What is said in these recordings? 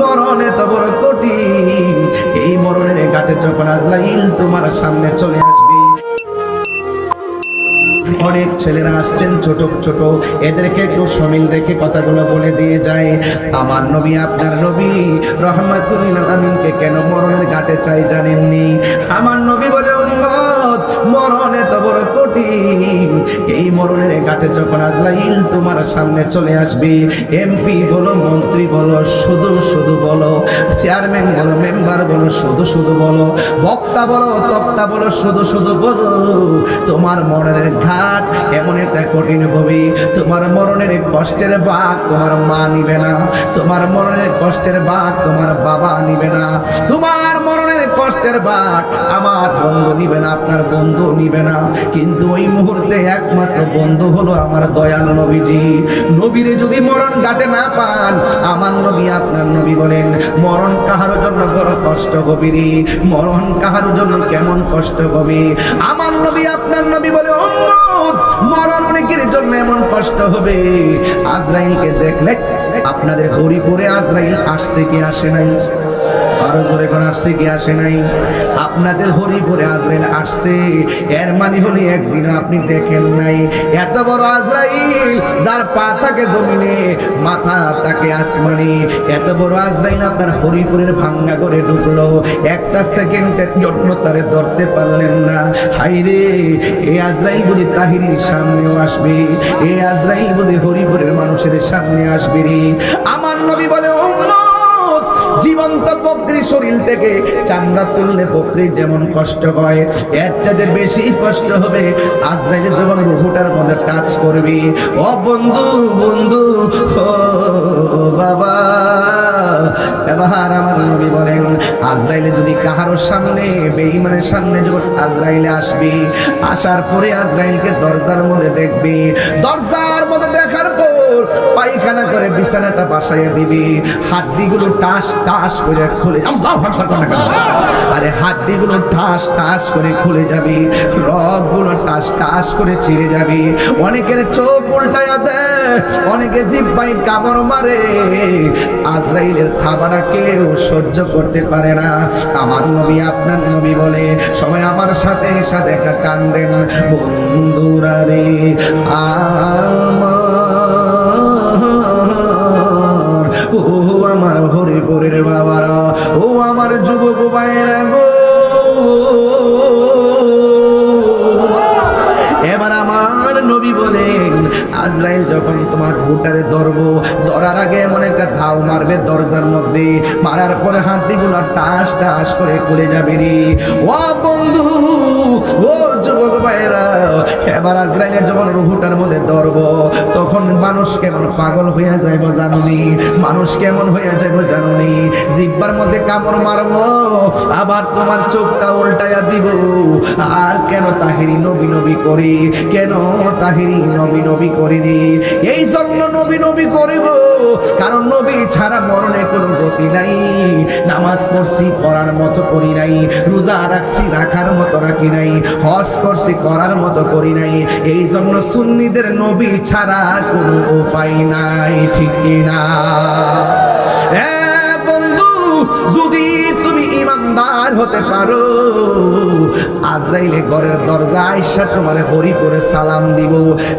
মরণ এত বড় কঠিন এই মরণের ঘাটে যখন আজরাইল তোমার সামনে চলে আসবে, অনেক ছেলেরা আসছেন, ছোট ছোট। এদেরকে একটু সমিল রেখে কথাগুলো বলে দিয়ে যায়, আমার নবী, আপনার নবী রহমাতুল্লিল আমিনকে কেন মরণের ঘাটে চাই জানেননি? আমার নবী বলে মরণ এত বড় কঠিন এই মরণের ঘাটে যখন আজরাইল তোমার সামনে চলে আসবে এমপি বলো, মন্ত্রী বলো, শুধু শুধু বলো চেয়ারম্যান বলো মেম্বার বলো, শুধু শুধু বলো, বক্তা বলো, তক্তা বলো, শুধু শুধু বলো, তোমার মরণের ঘাট এমন একটা কঠিন হবে। তোমার মরণের কষ্টের বাঘ তোমার মা নিবে না। তোমার মরণের কষ্টের বাঘ তোমার বাবা নিবে না। তোমার মরণের কষ্টের বাঘ আমার বন্ধু নিবে না, আপনার বন্ধু নিবে না। কিন্তু ওই মুহূর্তে একমাত্র বন্ধু হলো আমার দয়াল নবীজি। নবীরে যদি মরণ ঘাটে না পান, আমার নবী আপনার নবী বলেন, মরণ কাহার জন্য বড় কষ্ট গভীরে মরণ কাহার জন্য কেমন কষ্ট হবে আমার নবী আপনার নবী বলে মরণ অনেকের জন্য এমন কষ্ট হবে। আজরাইলকে দেখলে আপনাদের হরিপুরে আজরাইল আসছে কি আসে নাই? আরও জোরে কোন আসছে, কি আসে নাই? আপনাদের হরিপুরে আজরাইল আসছে। এর মানে হলে একদিন আপনি দেখেন নাই। এত বড় আজরাইল যার পা থাকে জমিনে, মাথা তাকে আসমানে। এত বড় আজরাইল আপনার হরিপুরের ভাঙ্গা করে ঢুকলো। একটা সেকেন্ডের জন্য তারে ধরতে পারলেন না। হাইরে এ আজরাইল বুঝি তাহিরির সামনেও আসবে। এ আজরাইল বুঝি হরিপুরের মানুষের সামনে আসবে রে। আমার নবী বলে, উম্মত জীবন্ত বকরি শরীর থেকে চামড়া তুললে বকরি যেমন কষ্ট হয়, এর চাইতে বেশি কষ্ট হবে আজরাইলে যখন রুহুটার মধ্যে টাচ করবে। ও বন্ধু বন্ধু, ও বাবা এবার আমার নবী বলেন, আজরাইলে যদি কাহারো সামনে, বেঈমানের সামনে যখন আজরাইলে আসবে, আসার পরে আজরাইলকে দরজার মধ্যে দেখবে। দরজার মধ্যে পর পায়খানা করে বিছানাটা বাসাইয়া দিবে। হাড্ডিগুলো টাস টাস করে খুলে আল্লাহু আরে হাড্ডিগুলো ঠাস ঠাস করে খুলে যাবে, রগগুলো টাস টাস করে ছিঁড়ে যাবে। অনেকের চোখ উল্টায়া দেয়, অনেকে জিব্বাই কামড় মারে। আজরাইলের থাবাটা কেউ সহ্য করতে পারে না। আমার নবী আপনার নবী বলে, সবাই আমার সাথে সাথে একটা বন্ধুরা রে আমার মারবে দরজার মধ্যে মারার পরে হাড্ডিগুলো টাস টাস করে খুলে যাবে রে। ও বন্ধু, ও যুবক ভাইরা এবার আজরাইলের যখন রুহুটার মধ্যে ধরবো, তখন মানুষ কেমন পাগল হইয়া যাইব জানুনি মানুষ কেমন হইয়া যাইব জানুনি জিব্বার মধ্যে কামড় মারবো, আবার তোমার চোখটা উল্টাইয়া দিব। আর কেন তাহিরি নবী নবী করি? কেন তাহিরি নবী নবী করি রে? এই জন্য নবী নবী করিব। কারণ নবী ছাড়া মরণে কোনো গতি নাই। নামাজ পড়ছি, পড়ার মতো করি নাই। রোজা রাখছি, রাখার মতো রাখি নাই। হজ করছি, করার মতো করি নাই। এই জন্য সুন্নিদের নবী ছাড়া কোনো উপায় নাই, ঠিক না? বন্ধু, যদি তুমি ইমানদার হতে পারো আজরাইলে ঘরের দরজা আইসা তোমার হরি করে সালাম দিব।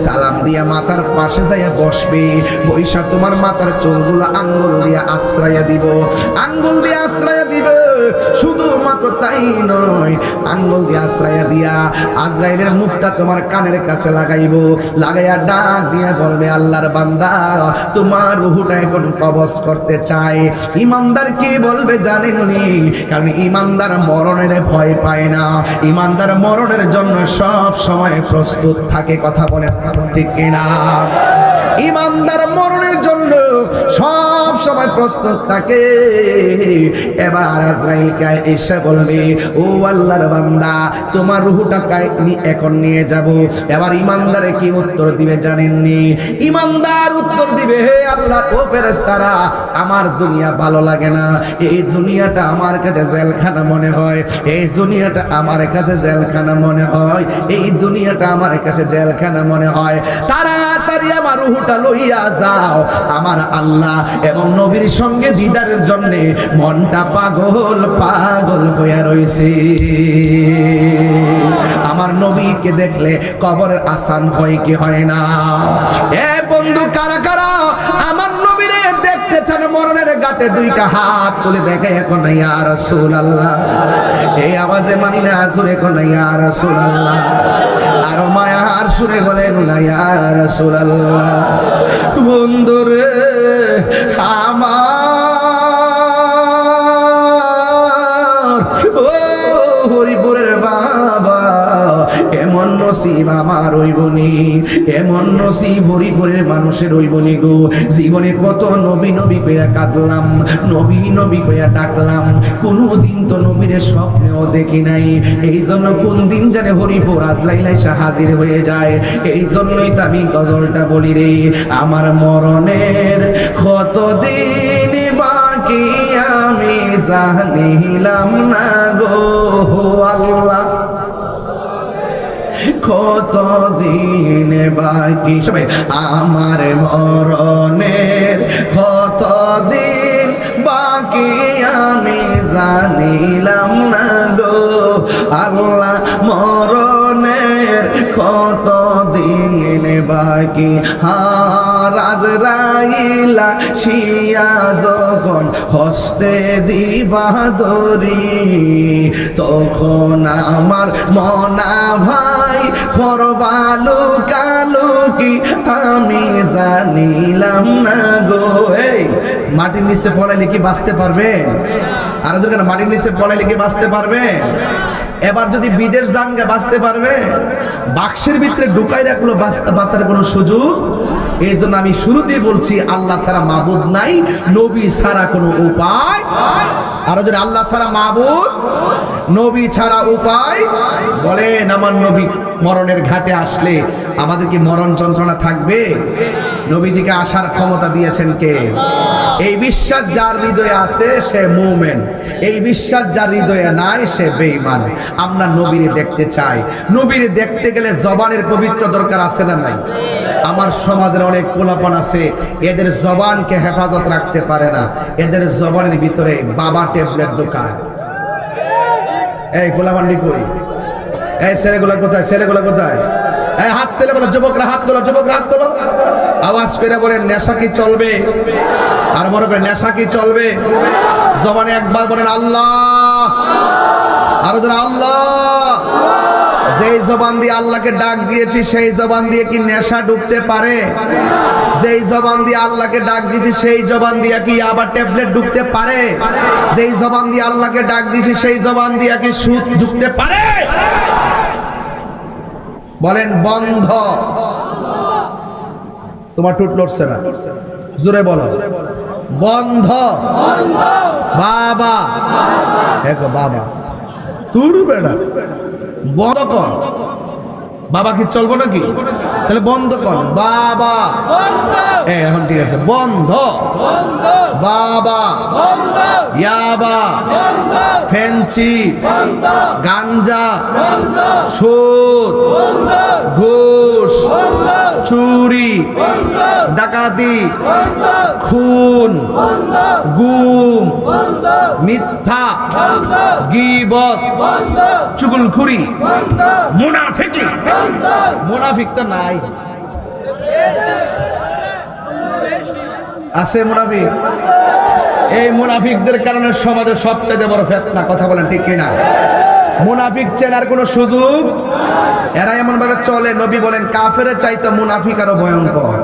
সালাম দিয়া মাথার পাশে যাইয়া বসবে। বৈশা তোমার মাথার চুলগুলো আঙ্গুল দিয়া আশ্রয়া দিব। আঙ্গুল দিয়া আশ্রয়া দিব। শুধুমাত্র তাই নয়, আঙ্গুল দিয়া আশ্রয়া দিয়া আজরাইলের মুখটা তোমার কানের কাছে লাগাইব। লাগাইয়া ডাক দিয়া বলবে, আল্লাহর বান্দা, তোমার রুহুটা এখন কবজ করতে চায়। ইমানদার কি বলবে, জানেননি? কারণ ইমানদার মরণের ভয় পায় না। ইমানদার মরণের জন্য সব সময় প্রস্তুত থাকে, কথা বলে ঠিক কিনা? ইমানদার মরণের জন্য সব সময় প্রস্তুত থাকে। এবার আজরাইলকে এসে বলবে, ও আল্লাহর বান্দা, তোমার রুহুটা কায়- নি- এখন নিয়ে যাব। এবার ইমানদারে কি উত্তর দিবে জানেননি? ইমানদার উত্তর দিবে, হে আল্লাহ, ও ফেরেশতারা, আমার দুনিয়া ভালো লাগে না। এই দুনিয়াটা আমার কাছে জেলখানা মনে হয়। এই দুনিয়াটা আমার কাছে জেলখানা মনে হয়। এই দুনিয়াটা আমার কাছে জেলখানা মনে হয়। আমার লইয়া যাও। আমার আল্লাহ এবং নবীর সঙ্গে দিদারের জন্য মনটা পাগল পাগল হইয়া রইছে। আমার নবীকে দেখলে কবর আসান হয় কি হয় না? এ বন্ধু, কারা কারা? আমার নবীরে দেখতে চান, মরণের গাটে দুইটা হাত তুলে দেখে এখন ইয়া রাসূলুল্লাহ। এই আওয়াজে মানি না সুরে কোন ইয়া রাসূলুল্লাহ। আর মায়ার সুরে বলেন বন্ধুরে আমার নসিব আমার হইবনি এমন নসিব হরিপুরের মানুষের হইবনি গো। জীবনে কত নবী নবী কইয়া কাঁদলাম, নবী নবী কইয়া ডাকলাম। কোনোদিন তো নবীর স্বপ্নেও দেখি নাই। এই জন্য কোন দিন জানে হরিপুর আজরাইল এসে হাজির হয়ে যায়। এই জন্যই তো আমি গজলটা বলি রে, আমার মরণের কত কতদিন বাকি আমি জানিলাম না গো আল্লাহ। কত দিন বাকি? সবাই, আমার মরণের কত দিন বাকি? আমি জানিলাম না গো, আল্লাহ মরণের কত বাকি। হারাজ রাইলা শিয়া যখন হস্তে দিবা দরি তখন আমার মনা ভাই করবালু কালু কি আমি জানিলাম না গো। এই, মাটির নিচে পড়াইলে কি বাঁচতে পারবে আর যদি মাটির নিচে পড়াইলে কি বাঁচতে পারবেন? এবার যদি বিদেশ যান গে বাঁচতে পারবে, বাক্সের ভিতরে ঢুকাই রাখল বাঁচার কোনো সুযোগ? এই জন্য আমি শুরুতেই বলছি, আল্লাহ ছাড়া মাবুদ নাই, নবী ছাড়া কোনো উপায় আর যদি আল্লাহ ছাড়া মাবুদ, নবী ছাড়া উপায় বলেন, আমার নবী মরণের ঘাটে আসলে আমাদের কি মরণ যন্ত্রণা থাকবে? নবীজিকে আসার ক্ষমতা দিয়েছেন কে? এই বিশ্বাস যার হৃদয়ে আছে, সে মুমেন। এই বিশ্বাস যার হৃদয়ে নাই, সে বেঈমান। আমরা নবীরে দেখতে চাই। নবীরে দেখতে গেলে জবানের পবিত্র দরকার আছে না নাই? আমার সমাজের অনেক পোলাপন আছে, এদের জবানকে হেফাজত রাখতে পারে না। এদের জবানের ভিতরে বাবা ট্যাবলেট ঢোকায়। এই পোলাপান্ডি কই? এই ছেলেগুলো কোথায়? ছেলেগুলো কোথায়? হাত তুলে বলো, যুবকরা, হাত তোলো, যুবকরা, হাত তোলো। আওয়াজ করে বলে, নেশা কি চলবে? আর বড় করে, নেশা কি চলবে? জবানে একবার বলেন, আল্লাহ। আরও ধরে আল্লাহ। যেই জবান দিয়ে আল্লাহকে ডাক দিয়েছি, সেই জবান দিয়ে কি নেশা ঢুকতে পারে? যেই জবান দিয়ে আল্লাহকে ডাক দিয়েছি, সেই জবান দিয়ে কি আবার ট্যাবলেট ঢুকতে পারে? যেই জবান দিয়ে আল্লাহকে ডাক দিয়েছি, সেই জবান দিয়ে কি সুদ ঢুকতে পারে? বলেন বন্ধ। তোমার টুট লড়ছে না। জোরে বলো। বন্ধ। বাবা। এক বাবা। তুর বেড়া বন্ধ কর। বাবা কি চলবো নাকি? তাহলে বন্ধ কর। বাবা। এখন ঠিক আছে। বন্ধ। বাবা। ইয়াবা। ফ্যান্সি গাঞ্জা। সুদ ঘুষ। চুরি, ডাকাতি, খুন, গুম, মিথ্যা, গিবত চুগুলখুরি মুনাফিকি। মুনাফিক তো নাই। আছে মুনাফিক? এই মুনাফিকদের কারণে সমাজের সবচেয়ে বড় ফেতনা, কথা বলেন ঠিক কিনা? মুনাফিক চেনার কোনো সুযোগ? এরা এমন ভাবে চলে, নবী বলেন কাফের চাইতো মুনাফিক আরও ভয়ঙ্কর।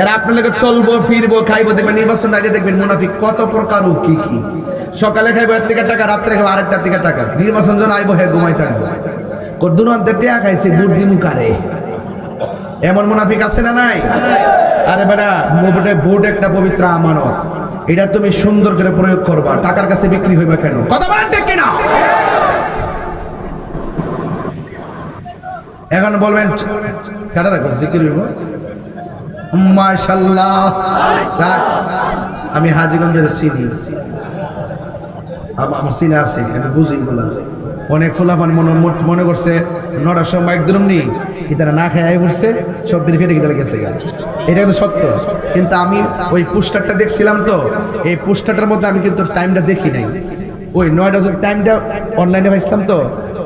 এরা আপনার লোকে চলবো, ফিরবো, খাইবো, দেখবেন নির্বাচন আগে দেখবেন মুনাফিক কত প্রকার ও কি কি। সকালে খাইবো এক থেকে টাকা, রাত্রে খাইবো আরেকটা থেকে টাকা। নির্বাচন জন আইবো, হে ঘুমাই থাকব। কদ্দুন অন্তে টিয়া খাইছে, বুট দিমু কারে? এমন মুনাফিক আছে না নাই? আরে বেটা মোটে ভোট একটা পবিত্র আমানত। এটা তুমি সুন্দর করে প্রয়োগ করবা, টাকার কাছে বিক্রি হইবে কেন? কথা বলেন ঠিক কিনা? এখন বলবেন। কাটা রাখো জিকির রাখ। আমি হাজিগঞ্জের চিনি আমার চিনে আছে, আমি বুঝি বলা অনেক ফুলাফান মনে মনে করছে, নটার সময় একদম নি ইতারা না খায় আই পড়ছে, সব বেরিয়ে ফেটে গিয়ে গেছে গা। এটা কিন্তু সত্য। কিন্তু আমি ওই পোস্টারটা দেখছিলাম তো, এই পোস্টারটার মধ্যে আমি কিন্তু টাইমটা দেখি নাই। ওই নয়টা টাইমটা অনলাইনে পাইছিলাম তো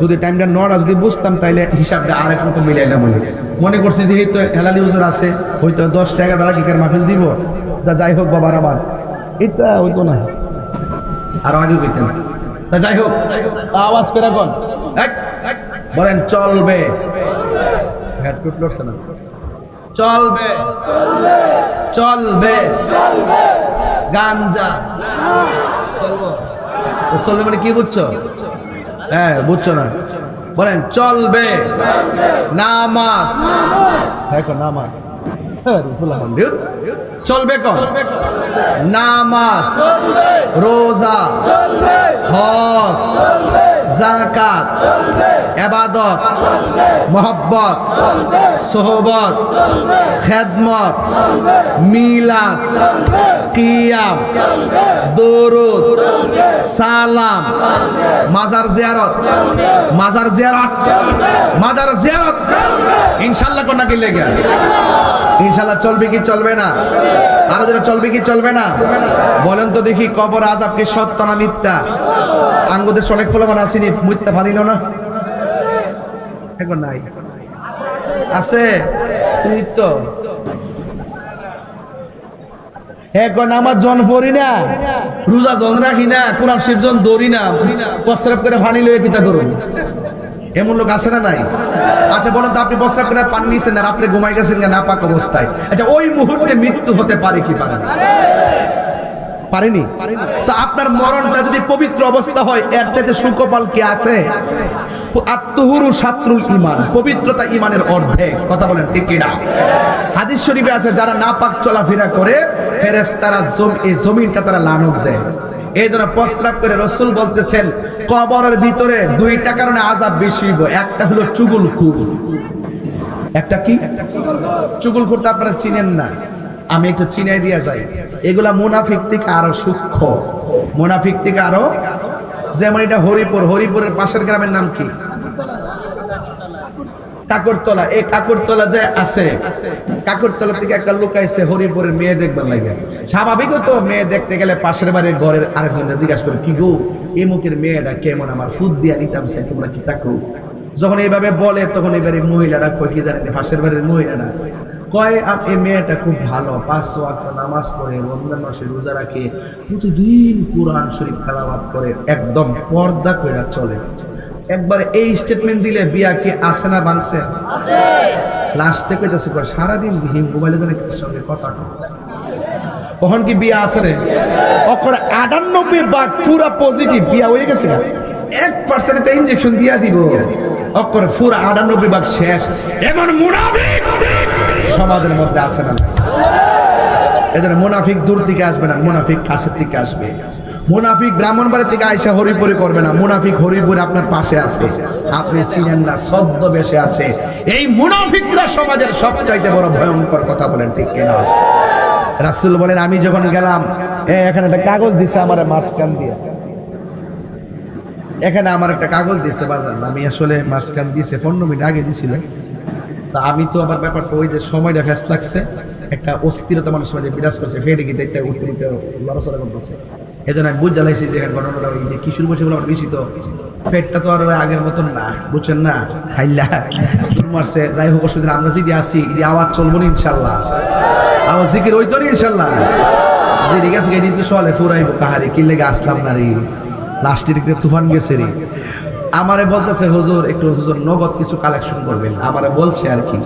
যদি টাইমটা নটা যদি বুঝতাম, তাইলে হিসাবটা আরেক রকম মিলাইলাম মনে মনে করছি যে এই তো হেলালি হুজুর আছে, হয়তো দশ টাকা বেলা কি মাহফিল দিব। তা যাই হোক, বাবার আমার এটা হইতো না। আরও আগে কইতেন তা যাই হোক, আওয়াজ করে কোন। বলেন, চলবে। হেডকুট লড়ছে না। চলবে। চলবে। গাঞ্জা। চলবে মানে কি বুঝছ? হ্যাঁ বুঝছ না? বলেন চলবে। নামাজ। দেখো নামাজ। চলবে নামাজ, রোজা, হজ, জাকাত এবাদত মোহব্বত, সোহবত, খেদমত, মিলাদ, কিয়াম, দরুদ, সালাম, মাজার জিয়ারত মাজার জিয়ারত মাজার জিয়ারত। ইনশাল্লাহ কোন নাকি লেগে। ইনশাল্লাহ চলবে কি চলবে না? আরও যেটা চলবে কি চলবে না? বলেন তো দেখি কবর আজাব কি সত্য না মিথ্যা? আঙ্গুদের অনেক ফলমান আসেনি মিথ্যা ফানিল না? নাই। আছে? তুই তো? আমার জন পড়ি না, রোজা জন রাখি না, কোরআন শিব জন দৌড়ি না করে ফানি লয়ে পিতা করুন। এমন লোক আছে না নাই? আচ্ছা বলুন তো আপনি প্রস্রাব করে পান নিয়েছেন না, রাত্রে ঘুমাই গেছেন না পাক অবস্থায়। আচ্ছা ওই মুহূর্তে মৃত্যু হতে পারে কি পারে? পারেনি? তো আপনার মরণটা যদি পবিত্র অবস্থা হয়, এর চাইতে সুকপাল কি আছে? আত্মহুরু সাত্রুল ইমান পবিত্রতা ইমানের অর্ধেক। কথা বলেন, ঠিক কিনা? হাদিস শরীফে আছে, যারা নাপাক চলাফেরা করে ফেরেস তারা জমিনটা তারা লানত দেয়। এই জন্য প্রস্রাব করে রসুল বলতেছেন, কবরের ভিতরে দুইটা কারণে আজাব বেশি হইব। একটা হলো চুগুল খুর একটা কি? চুগুল খুর তো আপনারা চিনেন না। আমি একটু চিনাই দিয়া যাই। এগুলা মুনাফিক থেকে আরও সূক্ষ্ম। মুনাফিক থেকে আরও যেমন এটা হরিপুর। হরিপুরের পাশের গ্রামের নাম কি? কাকরতলা এই কাকরতলা যে আছে কাকরতলা থেকে একটা লোক আইছে, হরিপুরের মেয়ে দেখবার লাগে। স্বাভাবিকও তো মেয়ে দেখতে গেলে পাশের বাড়ির ঘরের আরেকজনটা জিজ্ঞাসা করে, কি গো, এই মুখের মেয়েটা কেমন? আমার ফুদ দিয়া নিতাম, চাই তোমরা কি তাকো যখন এইভাবে বলে, তখন এবারে মহিলারা কয়, কি জানেন, পাশের বাড়ির মহিলারা কয় এই মেয়েটা খুব ভালো, পাঁচ ওয়াক্ত নামাজ পড়ে, রমজান মাসে রোজা রাখে, প্রতিদিন কোরআন শরীফ তেলাওয়াত করে, একদম পর্দা কইরা চলে। একবারে এই স্টেটমেন্ট দিলে বিয়া কি আসে না বাংছে? লাস্টে কইতাছে সারাদিন দিহি মোবাইলে কার সঙ্গে কথা কয়। কখন কি বিয়া আছে রে? অকর আটানব্বই ভাগ পুরা পজিটিভ বিয়া হয়ে গেছে না এক পার্সেন্ট একটা ইনজেকশন দিয়া দিব। অকর পুরা আটানব্বই ভাগ শেষ। এমন মুনাফিক সমাজের মধ্যে আছে না এদের মুনাফিক দূর থেকে আসবে না মুনাফিক কাছের থেকে আসবে। মুনাফিক ব্রাহ্মণবাড়ির থেকে আইসা হরিপুরি করবে না। মুনাফিক হরিপুরে আপনার পাশে আছে। আপনি চিনেন না সদ্য বেশে আছে। এই মুনাফিকরা সমাজের সবচাইতে বড় ভয়ঙ্কর কথা বলেন, ঠিক কিনা রাসুল বলেন, আমি যখন গেলাম এখানে একটা কাগজ দিছে আমার মাঝখান দিয়ে। এখানে আমার একটা কাগজ দিছে বাজার। আমি আসলে মাঝখান দিয়েছে, পনেরো মিনিট আগে দিছিল তা আমি তো আমার ব্যাপারটা ওই যে সময়টা ফ্যাস লাগছে। একটা অস্থিরতা মানুষের মাঝে বিরাজ করছে ফেটে গিয়ে দেখতে উঠতে উঠতে লড়াচড়া করতেছে। এই জন্য আমি বুঝ জ্বালাইছি যে এখানে ঘটনাটা ওই যে কিশোর বসে বলে আমার বেশি তো পেটটা তো আর আগের মতন না, বুঝছেন না? খাইলা মারছে যাই হোক, অসুবিধা আমরা যেটি আছি, এটি আওয়াজ চলবো না, ইনশাল্লাহ। আওয়াজ জিকির ওই তো ইনশাল্লাহ। যে ঠিক আছে এটি তো চলে, ফুরাইব কাহারি, কি লেগে আসলাম না রে? লাস্টের দিকে তুফান গেছে রে। আমারে বলতেছে হুজুর একটু হুজুর নগদ কিছু কালেকশন করবেন আমারে বলছে আর কি।